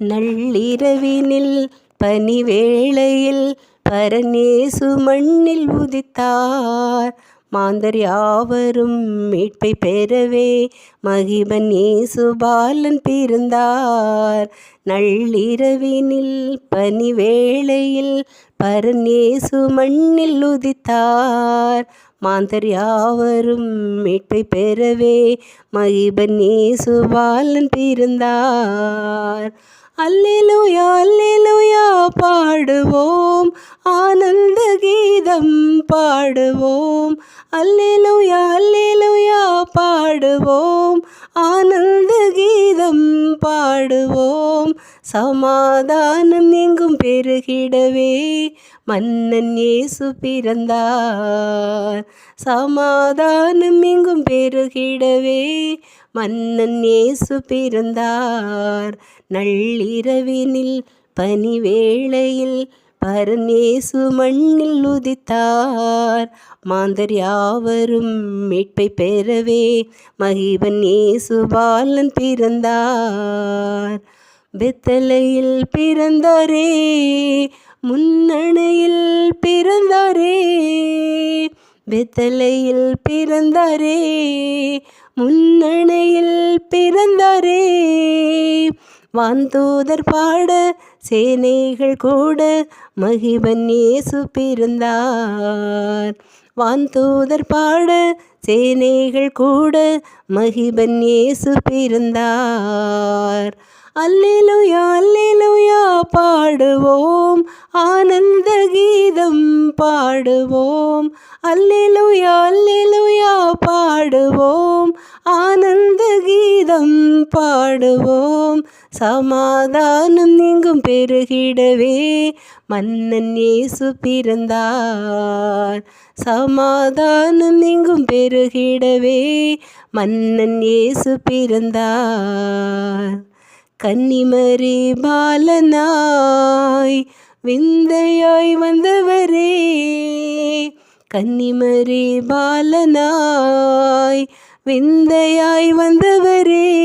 நள்ளிரவினில் பனிவேளையில் பரநேசு மண்ணில் உதித்தார். மாந்தர் யாவரும் மீட்பை பெறவே மகிபன் இயேசு பாலன் பிறந்தார். நள்ளிரவினில் பனிவேளையில் பரநேசு மண்ணில் உதித்தார். மாந்தர் யாவரும் மீட்பை பெறவே மகிபன் இயேசு பாலன் பிறந்தார். அல்லேலூயா அல்லேலூயா பாடுவோம். ஆனந்த கீதம் பாடுவோம். அல்லேலூயா அல்லேலூயா பாடுவோம். ஆனந்த கீதம் பாடுவோம். சமாதானம் எங்கும் பெருகிடவே. மன்னன் இயேசு பிறந்தார். சமாதானம் எங்கும் பெருகிடவே. மன்னன் இயேசு பிறந்தார். நள்ளிரவினில் பனிவேளையில் பரநேசு மண்ணில் உதித்தார். மாந்தர் யாவரும் மீட்பை பெறவே மகிபன் இயேசு பாலன் பிறந்தார். பெத்தலையில் பிறந்தாரே முன்னணையில் பிறந்தாரே பெத்தலையில் பிறந்தாரே முன்னணையில் பிறந்தாரே. வான்தூதர் பாட சேனைகள் கூட மகிபன் இயேசு பிறந்தார். வான்தூதர் பாட சேனைகள் கூட மகிபன் இயேசு பிறந்தார். அல்லேலுயா அல்லேலுயா பாடுவோம். ஆனந்த கீதம் பாடுவோம். அல்லேலுயா அல்லேலுயா பாடுவோம். ஆனந்த கீதம் பாடுவோம். சமாதானம் நீங்கும் பெருகிடவே மன்னன் இயேசு பிறந்தார். சமாதானம் நீங்கும் பெருகிடவே மன்னன் இயேசு பிறந்தார். கன்னிமரி பாலனாய் விந்தையாய் வந்தவரே. கன்னிமரி பாலனாய் விந்தையாய் வந்தவரே.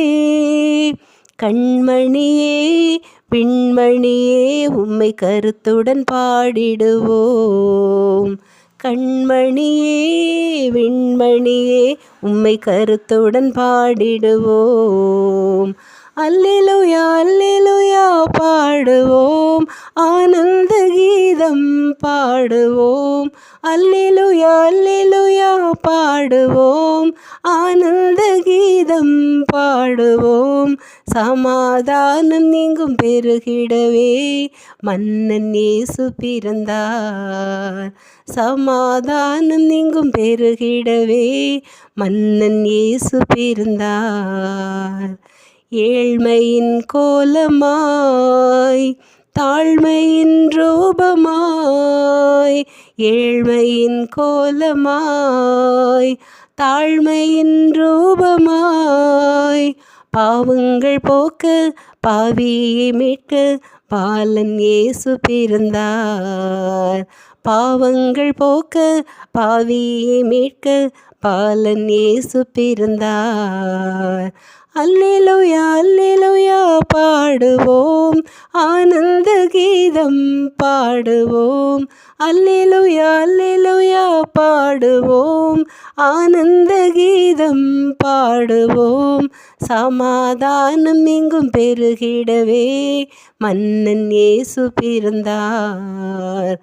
கண்மணியே பின்மணியே உம்மை கருத்துடன் பாடிடுவோம். கண்மணியே விண்மணியே உம்மை கருத்துடன் பாடிடுவோம். அல்லிலுயா அல்லிலுயா பாடுவோம். ஆனந்த கீதம் பாடுவோம். அல்லிலுயா அல்லிலுயா பாடுவோம். ஆனந்த கீதம் பாடுவோம். சமாதானம் நீங்கும் பெருகிடவே மன்னன் இயேசு பிறந்தார். சமாதானம் நீங்கும் பெருகிடவே மன்னன் இயேசு பிறந்தார். ஏழ்மையின் கோலமாய் தாழ்மையின் ரூபமாய் ஏழ்மையின் கோலமாய் தாழ்மையின் ரூபமாய். பாவங்கள் போக்க பாவியை மீட்க பாலன் இயேசு பிறந்தார். பாவங்கள் போக்க பாவியை மீட்க பாலன் இயேசு பிறந்தார். அல்லேலூயா. பாடுவோம். ஆனந்த கீதம் பாடுவோம். அல்லேலூயா அல்லேலூயா பாடுவோம். ஆனந்த கீதம் பாடுவோம். சமாதானம் எங்கும் பெருகிடவே. மன்னன் இயேசு பிறந்தார்.